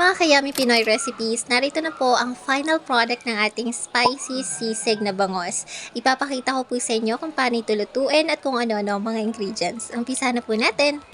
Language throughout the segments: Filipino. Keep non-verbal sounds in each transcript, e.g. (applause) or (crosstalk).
mga kayami Pinoy recipes, narito na po ang final product ng ating spicy sisig na bangos. Ipapakita ko po sa inyo kung paano ito lutuin at kung ano-ano ang mga ingredients. Umpisa na po natin.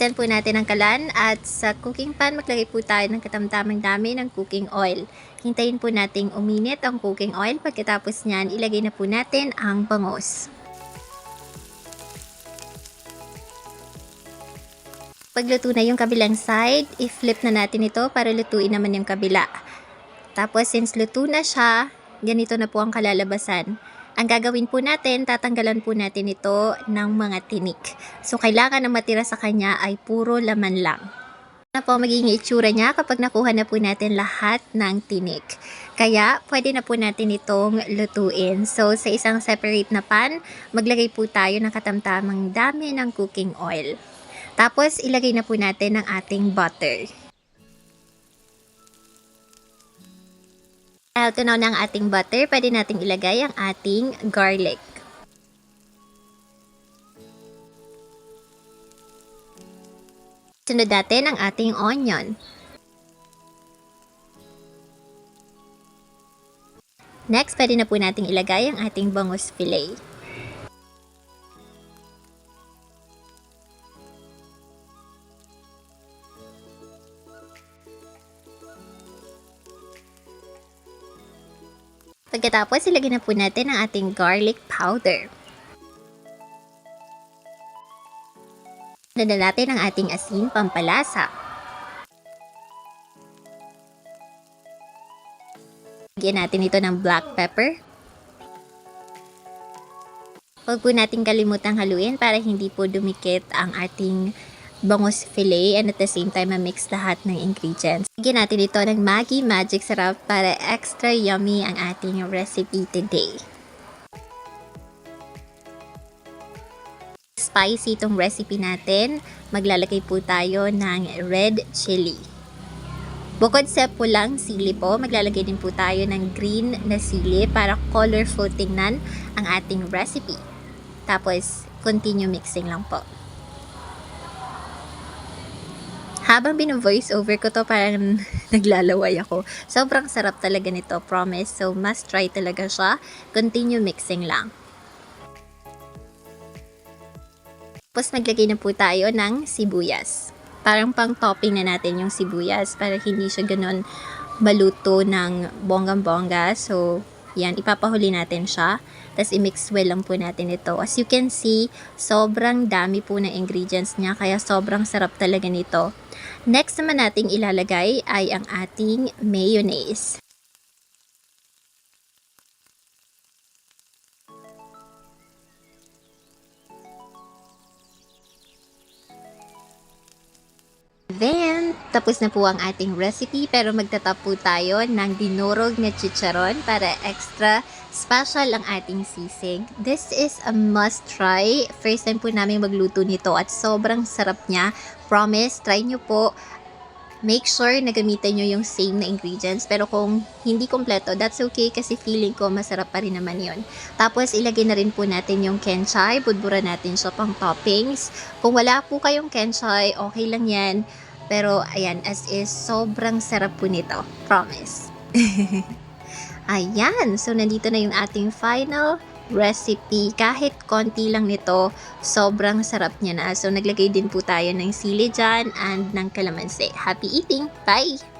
Send po natin ang kalan at sa cooking pan maglagay po tayo ng katamtamang dami ng cooking oil. Hintayin po nating uminit ang cooking oil. Pagkatapos niyan, ilagay na po natin ang bangos. Pagluto na yung kabilang side, i-flip na natin ito para lutuin naman yung kabila. Tapos since luto na siya, ganito na po ang kalalabasan. Ang gagawin po natin, tatanggalan po natin ito ng mga tinik. So, kailangan na matira sa kanya ay puro laman lang. Na po magiging itsura niya kapag nakuha na po natin lahat ng tinik. Kaya, pwede na po natin itong lutuin. So, sa isang separate na pan, maglagay po tayo ng katamtamang dami ng cooking oil. Tapos, ilagay na po natin ang ating butter. Tunaw na ang ating butter, pwede nating ilagay ang ating garlic. Sunod natin ang ating onion. Next, pwede na po nating ilagay ang ating bangus fillet. Pagkatapos, ilagay na po natin ang ating garlic powder. Nada natin ang ating asin pampalasa. Lagyan natin ito ng black pepper. Huwag po natin kalimutang haluin para hindi po dumikit ang ating bangus fillet and at the same time ma-mix lahat ng ingredients. Lagyan natin ito ng Maggi Magic Sarap para extra yummy ang ating recipe today. Spicy itong recipe natin. Maglalagay po tayo ng red chili. Bukod sa pulang sili po, maglalagay din po tayo ng green na sili para colorful tingnan ang ating recipe. Tapos, continue mixing lang po habang bino-voice over ko to, parang (laughs) naglalaway ako. Sobrang sarap talaga nito, promise. So, must try talaga siya. Continue mixing lang. Tapos, maglagay na po tayo ng sibuyas. Parang pang topping na natin yung sibuyas para hindi siya ganun baluto ng bonggang-bongga. So, yan, ipapahuli natin siya. Tapos, i-mix well lang po natin ito. As you can see, sobrang dami po ng ingredients niya. Kaya, sobrang sarap talaga nito. Next naman nating ilalagay ay ang ating mayonnaise. Then, tapos na po ang ating recipe pero magtatap po tayo ng dinurog na chicharon para extra special ang ating sisig. This is a must try. First time po namin magluto nito at sobrang sarap niya. Promise, try nyo po. Make sure na gamitan nyo yung same na ingredients. Pero kung hindi kompleto, that's okay kasi feeling ko masarap pa rin naman yon. Tapos, ilagay na rin po natin yung kenchay. Budbura natin siya pang toppings. Kung wala po kayong kenchay, okay lang yan. Pero, ayan, as is, sobrang sarap po nito. Promise. (laughs) ayan, so nandito na yung ating final recipe. Kahit konti lang nito, sobrang sarap niya na. So, naglagay din po tayo ng sili dyan and ng kalamansi. Happy eating! Bye!